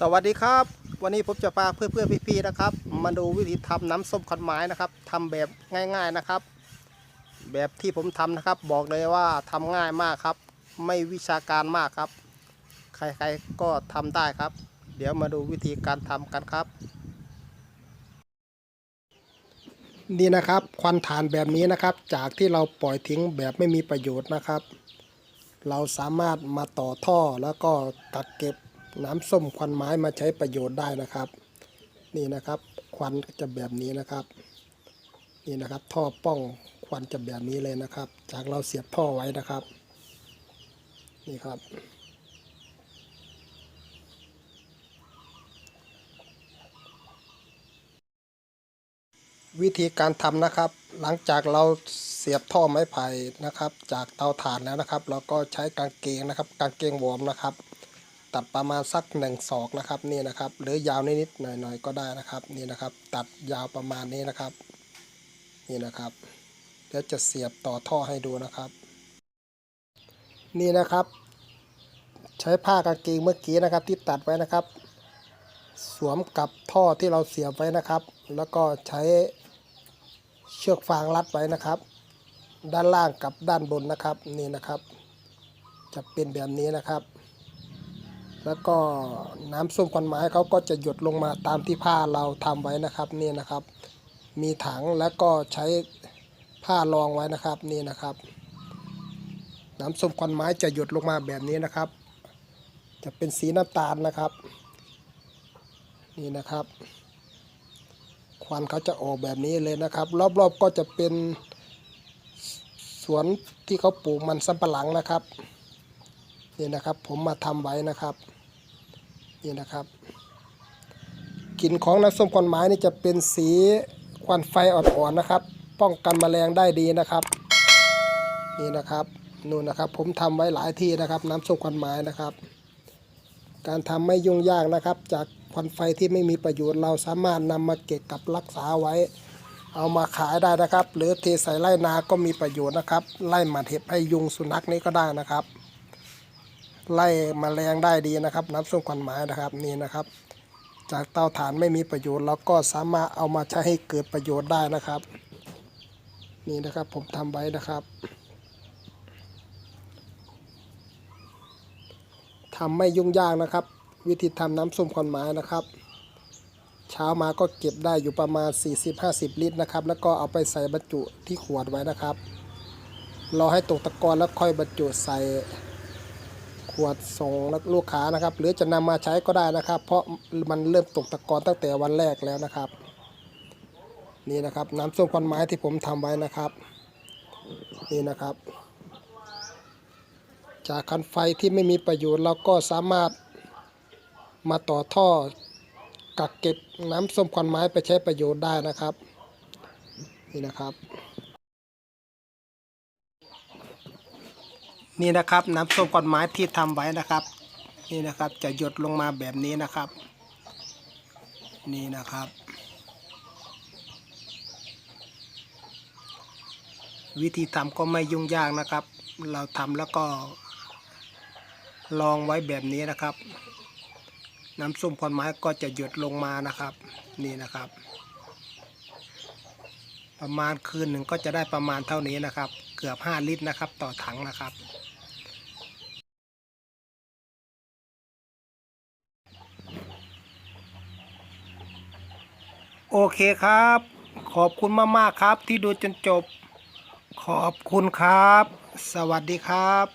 สวัสดีครับ วันนี้ผมจะพาเพื่อนๆพี่ๆนะครับ มาดูวิธีทำน้ำส้มขอนไม้นะครับทำแบบง่าย ๆนะครับ แบบที่ผมทำนะครับ บอกเลยว่าทำง่ายมากครับ ไม่วิชาการมากครับ ใครๆก็ทำได้ครับ เดี๋ยวมาดูวิธีการทำกันครับ นี่นะครับควันฐานแบบนี้นะครับ จากที่เราปล่อยทิ้งแบบไม่มีประโยชน์นะครับ เราสามารถมาต่อท่อแล้วก็กักเก็บ น้ำส้มควันไม้มาใช้ประโยชน์ได้นะครับ นี่นะครับ ควันจะแบบนี้นะครับ นี่นะครับท่อป้องควันจะแบบนี้เลยนะครับ จากเราเสียบท่อไว้นะครับ นี่ครับวิธีการทำนะครับ หลังจากเราเสียบท่อไม้ไผ่นะครับ จากเตาถ่านแล้วนะครับ เราก็ใช้กางเกงนะครับ กางเกงวอร์มนะครับ ตัดประมาณสักหนึ่งศอกนะครับนี่นะครับ หรือยาวนิดๆหน่อยๆก็ได้นะครับนี่นะครับ ตัดยาวประมาณนี้นะครับ นี่นะครับเดี๋ยวจะเสียบต่อท่อให้ดูนะครับ นี่นะครับ ใช้ผ้ากางเกงเมื่อกี้นะครับ ที่ตัดไว้นะครับ สวมกับท่อที่เราเสียบไว้นะครับ แล้วก็ใช้เชือกฟางรัดไว้นะครับ ด้านล่างกับด้านบนนะครับนี่นะครับ จะเป็นแบบนี้นะครับ แล้วก็น้ำส้มควันไม้เขาก็จะหยดลงมาตามที่ผ้าเราทำไว้นะครับนี่นะครับ มีถังแล้วก็ใช้ผ้ารองไว้นะครับนี่นะครับ น้ำส้มควันไม้จะหยดลงมาแบบนี้นะครับ จะเป็นสีน้ำตาลนะครับ นี่นะครับ ควันเขาจะออกแบบนี้เลยนะครับ รอบๆก็จะเป็นสวนที่เขาปลูกมันสำปะหลังนะครับ นี่นะครับผมมาทำไว้นะครับนี่นะครับกลิ่นของน้ำส้มควันไม้นี่จะเป็นสีควันไฟอ่อนๆนะครับ ป้องกันแมลงได้ดีนะครับนี่นะครับนู่นนะครับ ผมทำไว้หลายที่นะครับ น้ำส้มควันไม้นะครับ การทำไม่ยุ่งยากนะครับ จากควันไฟที่ไม่มีประโยชน์เราสามารถนำมาเก็บกับรักษาไว้ เอามาขายได้นะครับ หรือเทใส่ไร่นาก็มีประโยชน์นะครับ ไล่หมัดเห็บให้ยุงสุนัขนี้ก็ได้นะครับ ไล่มแมลงได้ดีนะครับ น้ำส้มควันไม้นะครับนี่นะครับ จากเตาถ่านไม่มีประโยชน์เราก็สามารถเอามาใช้ให้เกิดประโยชน์ได้นะครับ นี่นะครับผมทำไว้นะครับทำไม่ยุ่งยากนะครับ วิธีทำน้ำส้มควันไม้นะครับเช้ามาก็เก็บได้อยู่ประมาณ 40-50 ลิตรนะครับ แล้วก็เอาไปใส่บรรจุที่ขวดไว้นะครับ รอให้ตกตะกอนแล้วค่อยบรรจุใส่ ขวดส่งลูกค้านะครับ หรือจะนำมาใช้ก็ได้นะครับ เพราะมันเริ่มตกตะกอนตั้งแต่วันแรกแล้วนะครับ นี่นะครับน้ำส้มควันไม้ที่ผมทำไว้นะครับ นี่นะครับ จากคันไฟที่ไม่มีประโยชน์เราก็สามารถมาต่อท่อกักเก็บน้ำส้มควันไม้ไปใช้ประโยชน์ได้นะครับ นี่นะครับ นี่นะครับน้ำส้มควันไม้ที่ทำไว้นะครับ นี่นะครับจะหยดลงมาแบบนี้นะครับ นี่นะครับ วิธีทำก็ไม่ยุ่งยากนะครับ เราทำแล้วก็ ลองไว้แบบนี้นะครับ น้ำส้มควันไม้ก็จะหยดลงมานะครับ นี่นะครับ ประมาณคืนหนึ่งก็จะได้ประมาณเท่านี้นะครับ เกือบ 5 ลิตรนะครับ ต่อถังนะครับ โอเคครับ ขอบคุณมาก ๆ ครับที่ดูจนจบ ขอบคุณครับ สวัสดีครับ